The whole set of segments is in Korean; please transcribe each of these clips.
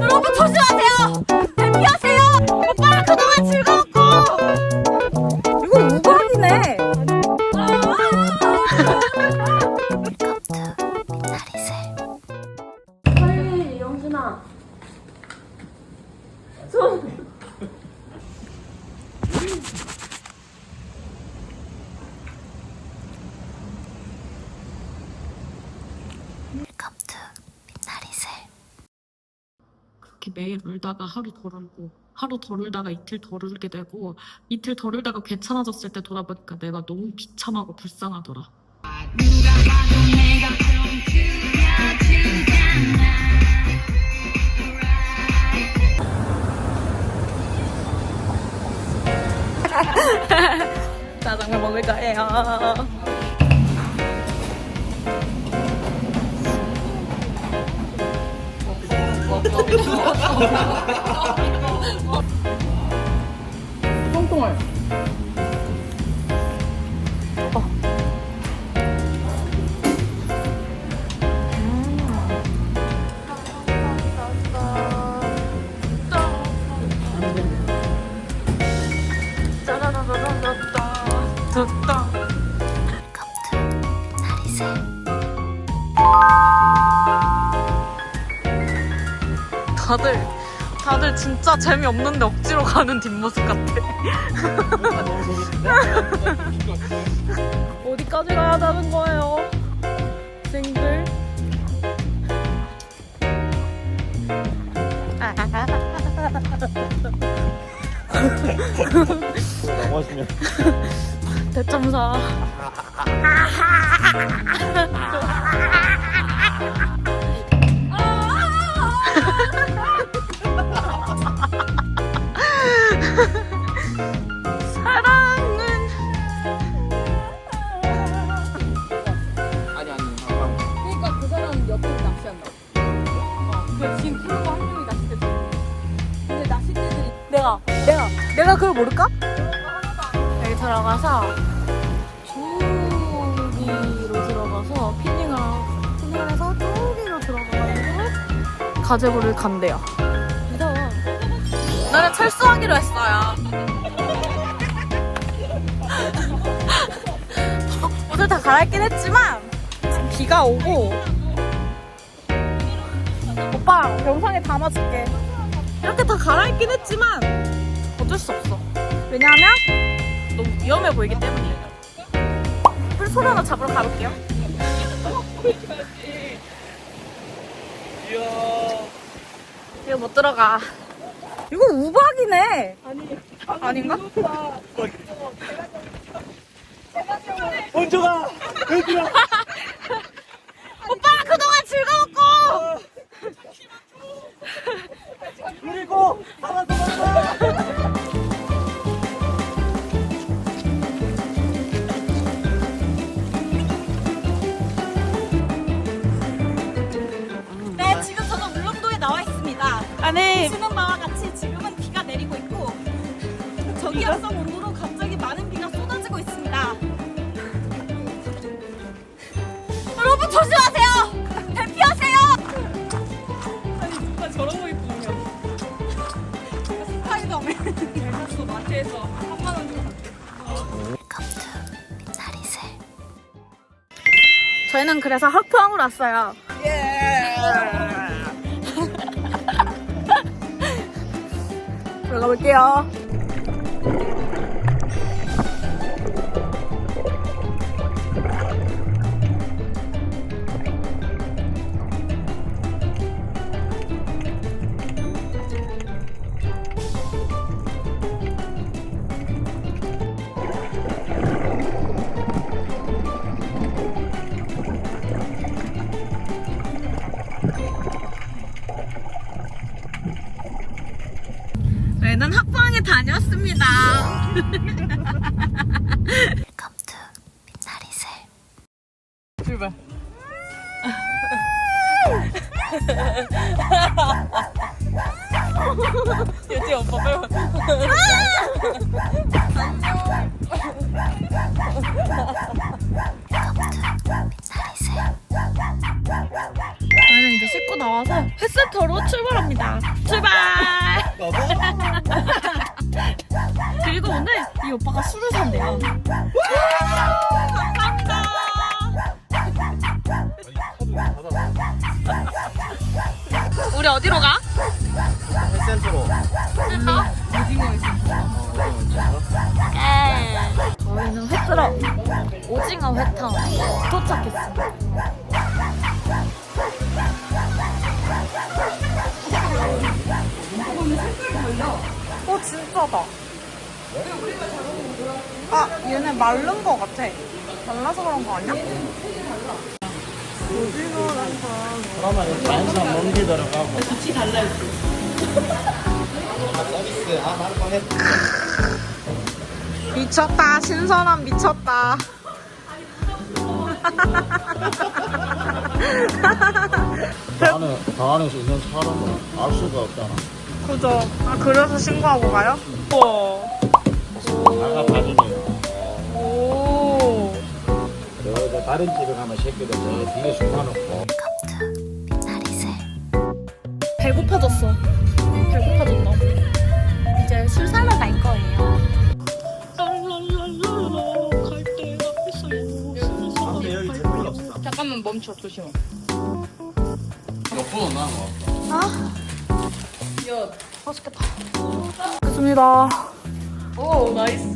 여러분 조심하세요. 울다가 하루 덜 울고 하루 덜 울다가 이틀 덜 울게 되고 이틀 덜 울다가 괜찮아졌을 때 돌아보니까 내가 너무 비참하고 불쌍하더라. 짜장면 먹을 거예요. 똥똥을 다들 진짜 재미없는데 억지로 가는 뒷모습 같아. 어디까지 가야 하는 거예요? 생들. 나가시면 대참사. 가재구를 간대요. 무서워. 오늘은 철수하기로 했어요. 옷을 다 갈아입긴 했지만 지금 비가 오고 오빠 영상에 담아줄게. 이렇게 다 갈아입긴 했지만 어쩔 수 없어. 왜냐하면 너무 위험해 보이기 때문이에요. 풀소리 하나 잡으러 가볼게요. 이 거 못 들어가. 이거 우박이네. 아니, 아닌가? 먼저 가 얘들아 오빠 그동안 즐거웠고. 그리고 하나 더 간다 그래서 하프항으로 왔어요. 들어가 볼게요. 진짜다. 아 얘네 마른 거 같아. 말라서 그런 거 아니야? 그러면 자연산 멍게 들어가고. 같이 달라요. 아, 서비스. 아, 미쳤다 신선함 미쳤다. 그 안에서 있는 사람은 알 수가 없잖아. 그죠. 아 그래서 신고하고 가요? 어. 나가 봐주네요. 오. 저 다른 집에 가면 새끼들 저 뒤에 숨어놓고. 배고파졌어. 배고파졌나? 이제 술 사러 갈 거예요. 잠깐만 멈춰 조심해. 몇분 없나 뭐. 야, 맛있겠다. 좋습니다. 오 나이스.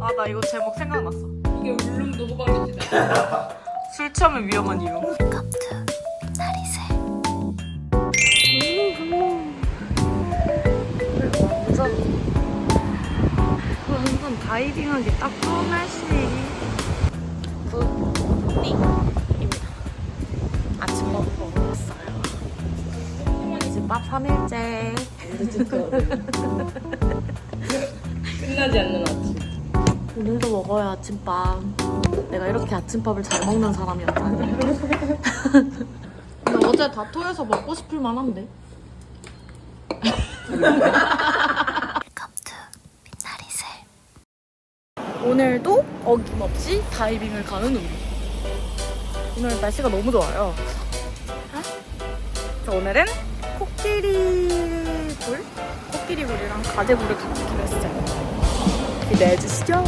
아 나 이거 제목 생각났어. 이게 울릉도 호박이다. 술 취하면 위험한 이유. 다이빙하기 딱 좋은 날씨. 굿닝입니다. 아침 먹고 먹었어요. 집밥 3일째. 끝나지 않는 아침. 오늘도 먹어야 아침밥. 내가 이렇게 아침밥을 잘 먹는 사람이었다니. 근데 어제 다 토해서 먹고 싶을 만한데. 오늘도 어김없이 다이빙을 가는 우리. 오늘 날씨가 너무 좋아요. 그래서 오늘은 코끼리 굴? 코끼리 굴이랑 가재굴을 가기로 했어요. 기대해 주시죠.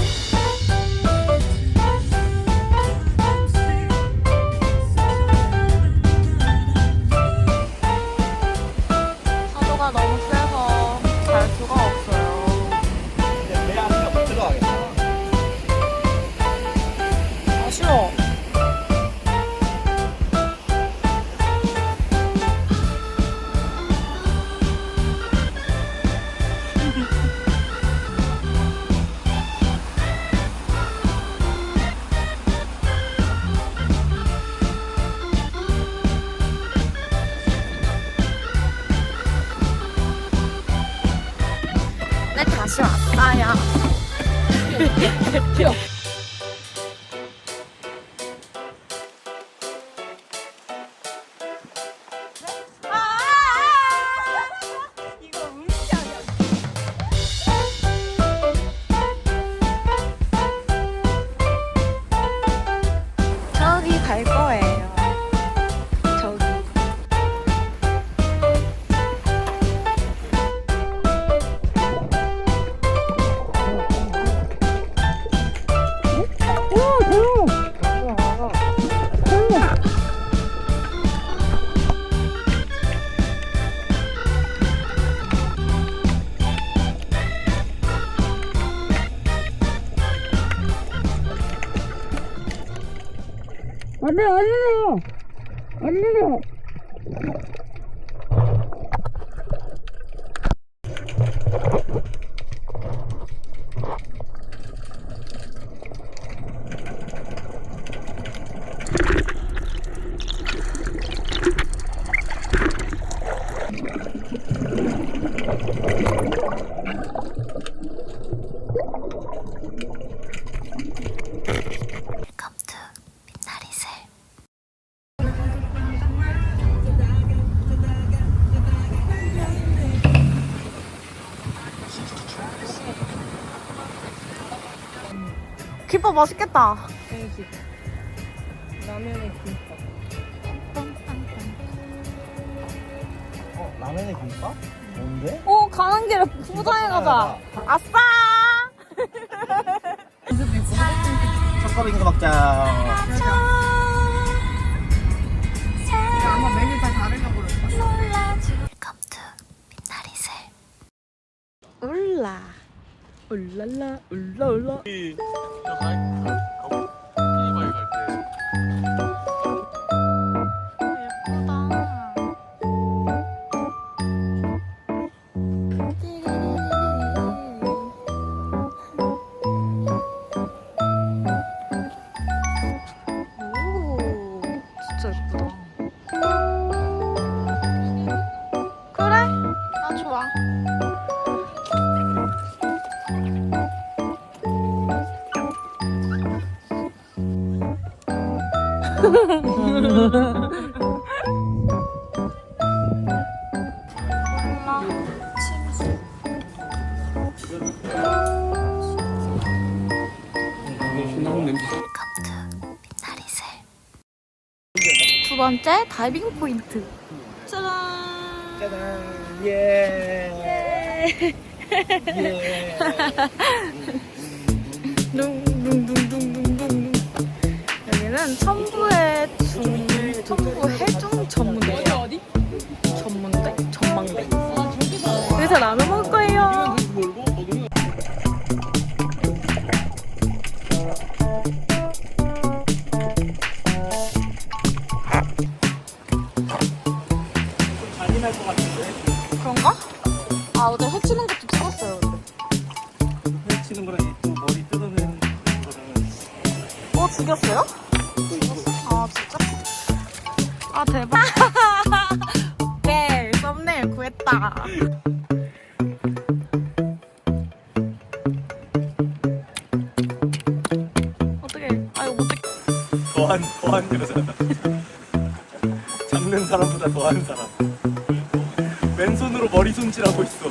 맛있겠다. 음식. 라면에 김밥. 어, 라면에 김밥? 뭔데? 오 가는 길에 포장해 가자. 아싸! 거 먹자. 아마 메뉴 다 다른가 모르겠다. 울라. 울랄라 울라 울라. 오, 두 번째 다이빙 포인트. 짜잔. 짜잔. 예. 예. 둥 여기는 첨부의 중 첨부 해중 전문대예요. 어디? 전문대, 전망대. 여기서 라면 먹 잡는 사람보다 더한 사람. 왼손으로 머리 손질하고 있어.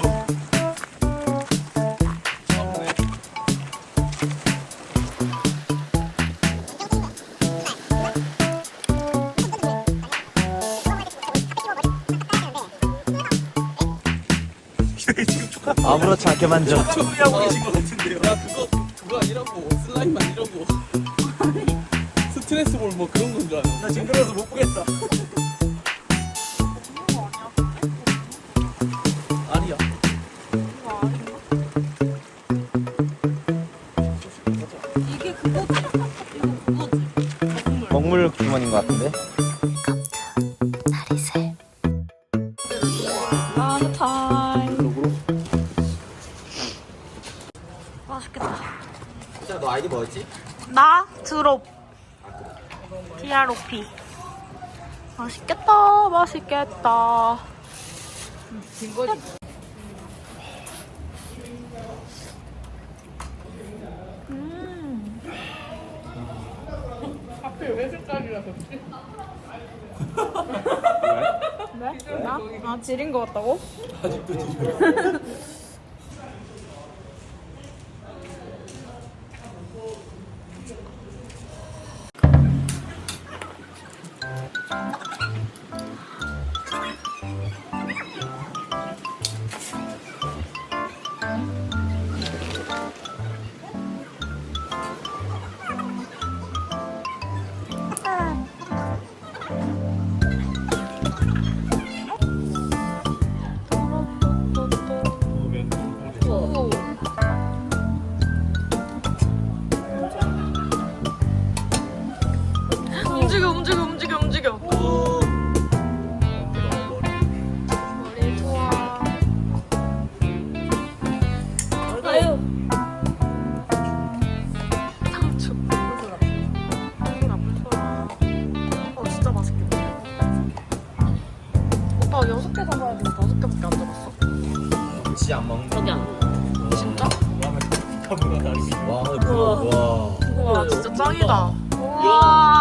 지금 축하 아무렇지 않게 만져. 처음이라고 계신 것 같은데요. 야 그거 그거 아니라고 슬라임 아니라고 스트레스 볼 뭐 그런 건 줄 알아 나 징그러워서 못 보겠다. 먹물 주머니인 것 같은데? 라면 타임. 맛있겠다. 자, 너 아이디 뭐였지? 나 드롭. DROP. 맛있겠다. 맛있겠다. 진 거지. 음. 하필 외색깔이라서. 왜? 나? 아 지린 것 같다고? 아직도 지려 안 먹는 저기 안. 진짜? 카메라 다리. 와, 진짜 짱이다. 우와.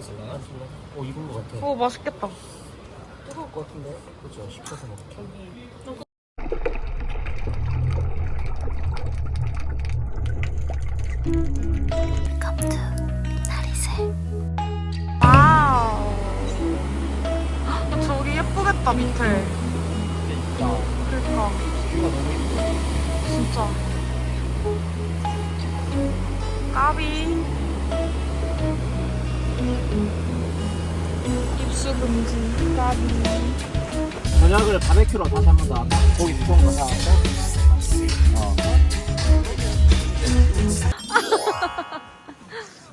쓸라나? 어, 이건 거 같아. 오, 맛있겠다. 뜨거울 것 같은데? 그죠? 식혀서 먹게. 와우. 헉, 저기 예쁘겠다, 밑에. 그러니까. 진짜. 까비. 입수 금지. 까비. 저녁을 바베큐로 다시 한번 더? 고기 거 사왔어? 어.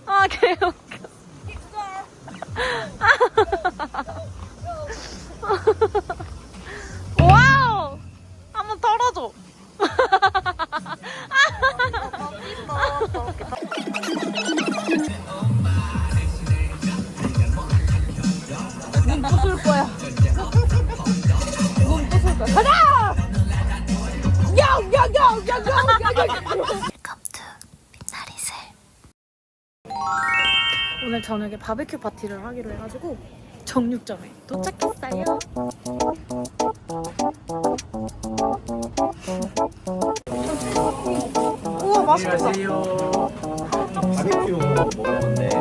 아, 개웃 저녁에 바베큐 파티를 하기로 해가지고 정육점에 도착했어요. 우와 맛있겠다. 바베큐용으로 먹을 건데.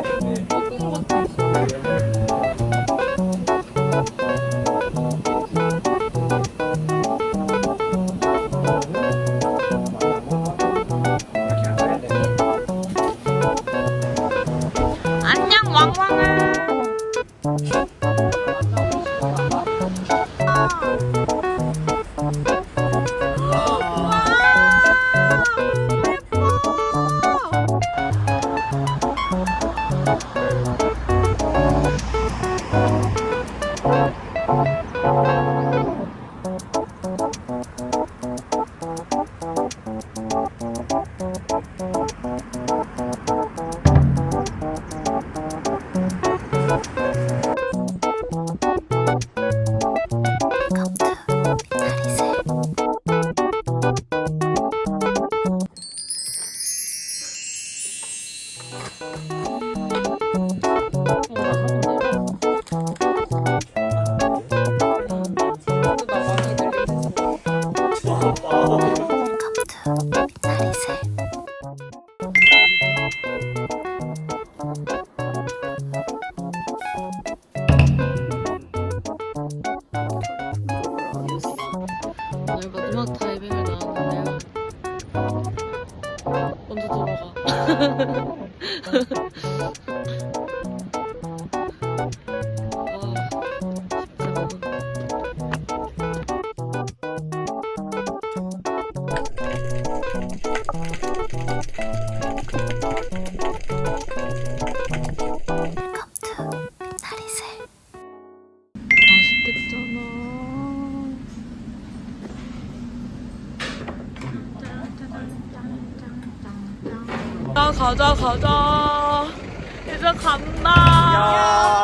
가자, 가자. 이제 간다.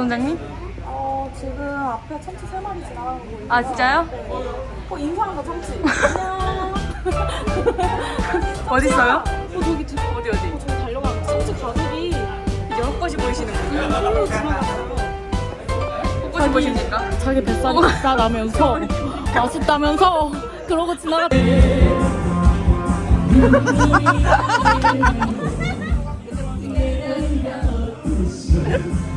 선장님? 어, 지금 앞에 참치 세 마리 지나가고 있고요. 아, 진짜요? 네. 어, 인사한 거 참치. 안녕. 어디 있어요? 어, 저기 저, 어디 어디? 어, 저기 달려가고 참치 가격이 여러 곳이 보이시는 거예요. 로 지나갔어요. 꽃이 보십니까? 자기 뱃살이 비싸다면서 맛있다면서 그러고 지나갔. 음.